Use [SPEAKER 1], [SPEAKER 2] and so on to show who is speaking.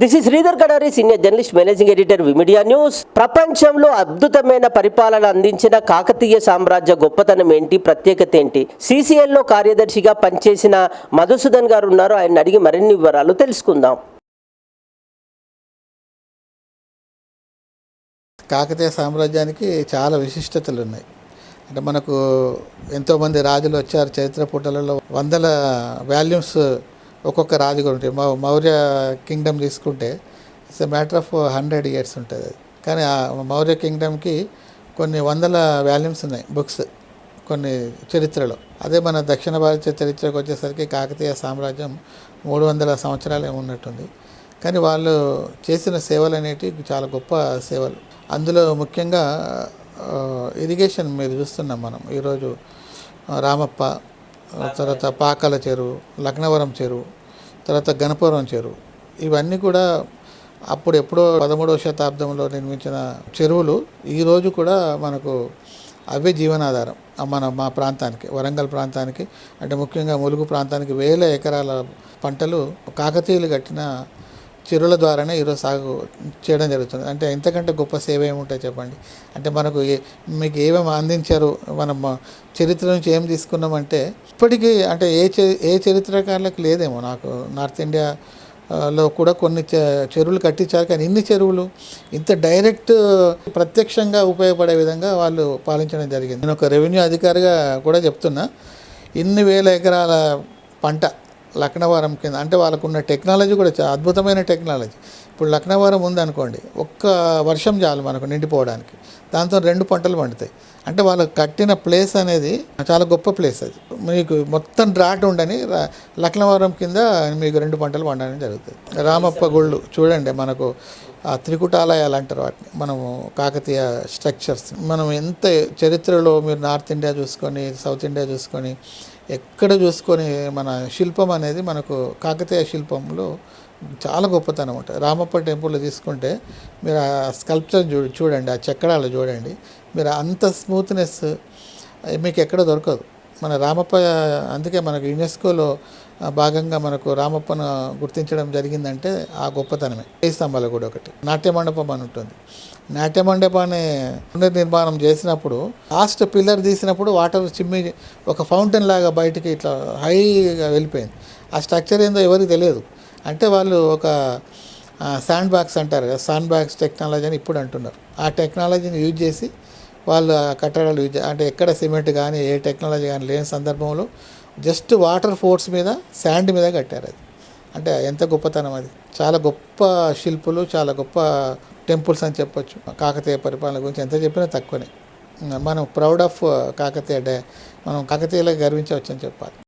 [SPEAKER 1] This is Sridhar Kadari senior journalist managing editor విమిడియా news ప్రపంచంలో అద్భుతమైన పరిపాలన అందించిన కాకతీయ సామ్రాజ్య గొప్పతనం ఏంటి? ప్రత్యేకత ఏంటి? సిసిఎల్లో కార్యదర్శిగా పనిచేసిన మధుసూదన్ గారు ఉన్నారు. ఆయన అడిగి మరిన్ని వివరాలు తెలుసుకుందాం.
[SPEAKER 2] కాకతీయ సామ్రాజ్యానికి చాలా విశిష్టతలు ఉన్నాయి అంటే మనకు ఎంతోమంది రాజులు వచ్చారు చరిత్ర పుటలలో. వందల వాల్యూమ్స్ ఒక్కొక్క రాజు కూడా ఉంటాయి మౌ మౌర్య కింగ్డమ్ తీసుకుంటే it's a matter of hundred years ఉంటుంది. అది కానీ ఆ మౌర్య కింగ్డమ్కి కొన్ని వందల వాల్యూమ్స్ ఉన్నాయి బుక్స్ కొన్ని చరిత్రలో. అదే మన దక్షిణ భారత చరిత్రకు వచ్చేసరికి కాకతీయ సామ్రాజ్యం మూడు వందల సంవత్సరాలు ఉన్నట్టుంది. కానీ వాళ్ళు చేసిన సేవలు అనేటివి చాలా గొప్ప సేవలు. అందులో ముఖ్యంగా ఇరిగేషన్ మీరు చూస్తున్నాం మనం. ఈరోజు రామప్ప తర్వాత పాకాల చెరువు లక్నవరం చెరువు తర్వాత గణపురం చెరువు ఇవన్నీ కూడా అప్పుడు ఎప్పుడో పదమూడవ శతాబ్దంలో నిర్మించిన చెరువులు ఈరోజు కూడా మనకు అవే జీవనాధారం. మన మా ప్రాంతానికి వరంగల్ ప్రాంతానికి అంటే ముఖ్యంగా ములుగు ప్రాంతానికి వేల ఎకరాల పంటలు కాకతీయులు కట్టిన చెరువుల ద్వారానే ఈరోజు సాగు చేయడం జరుగుతుంది. అంటే ఎంతకంటే గొప్ప సేవ ఏముంటాయి చెప్పండి? అంటే మనకు ఏ- మీకు ఏమేమి అందించారు? మనం చరిత్ర నుంచి ఏం తీసుకున్నామంటే ఇప్పటికీ అంటే ఏ చరి- ఏ చరిత్రకారులకు లేదేమో. నాకు నార్త్ ఇండియా లో కూడా కొన్ని చె- చెరువులు కట్టించారు. కానీ ఇన్ని చెరువులు ఇంత డైరెక్ట్ ప్రత్యక్షంగా ఉపయోగపడే విధంగా వాళ్ళు పాలించడం జరిగింది. నేను ఒక రెవెన్యూ అధికారిగా కూడా చెప్తున్నా. ఇన్ని వేల ఎకరాల పంట లక్నవరం కింద అంటే వాళ్ళకున్న టెక్నాలజీ కూడా చాలా అద్భుతమైన టెక్నాలజీ. ఇప్పుడు లక్నవరం ఉందనుకోండి ఒక్క వర్షం చాలు మనకు నిండిపోవడానికి. దాంతో రెండు పంటలు పండుతాయి. అంటే వాళ్ళు కట్టిన ప్లేస్ అనేది చాలా గొప్ప ప్లేస్ అది. మీకు మొత్తం డ్రాట్ ఉండని లక్నవరం కింద మీకు రెండు పంటలు పండడం జరుగుతుంది. రామప్ప గుళ్ళు చూడండి మనకు. త్రికుటాలయాలు అంటారు వాటిని. మనము కాకతీయ స్ట్రక్చర్స్ మనం ఎంత చరిత్రలో మీరు నార్త్ ఇండియా చూసుకొని సౌత్ ఇండియా చూసుకొని ఎక్కడ చూసుకొని మన శిల్పం అనేది మనకు కాకతీయ శిల్పంలో చాలా గొప్పతనం ఉంటుంది. రామప్ప టెంపుల్లో తీసుకుంటే మీరు ఆ స్కల్ప్చర్ చూ చూడండి ఆ చక్రాలు చూడండి. మీరు అంత స్మూత్నెస్ మీకు ఎక్కడ దొరకదు. మన రామప్ప అందుకే మనకు యునెస్కోలో భాగంగా మనకు రామప్పను గుర్తించడం జరిగిందంటే ఆ గొప్పతనమే. ఏ స్తంభాల కూడా ఒకటి. నాట్య మండపం అని ఉంటుంది. నాట్య మండపాన్ని పునర్నిర్మాణం చేసినప్పుడు లాస్ట్ పిల్లర్ తీసినప్పుడు వాటర్ చిమ్మి ఒక ఫౌంటైన్ లాగా బయటికి ఇట్లా హైగా వెళ్ళిపోయింది. ఆ స్ట్రక్చర్ ఏందో ఎవరికి తెలియదు. అంటే వాళ్ళు ఒక శాండ్ బ్యాగ్స్ అంటారు కదా శాండ్ బ్యాగ్స్ టెక్నాలజీ అని ఇప్పుడు అంటున్నారు. ఆ టెక్నాలజీని యూజ్ చేసి వాళ్ళు కట్టడాలు యూజ్ అంటే ఎక్కడ సిమెంట్ కానీ ఏ టెక్నాలజీ కానీ లేని సందర్భంలో జస్ట్ వాటర్ ఫోర్స్ మీద శాండ్ మీద కట్టారు అది. అంటే ఎంత గొప్పతనం అది. చాలా గొప్ప శిల్పులు చాలా గొప్ప టెంపుల్స్ అని చెప్పొచ్చు. కాకతీయ పరిపాలన గురించి ఎంత చెప్పినా తక్కువనే. మనం ప్రౌడ్ ఆఫ్ కాకతీయ డే మనం కాకతీయలో గర్వించవచ్చు అని చెప్పాలి.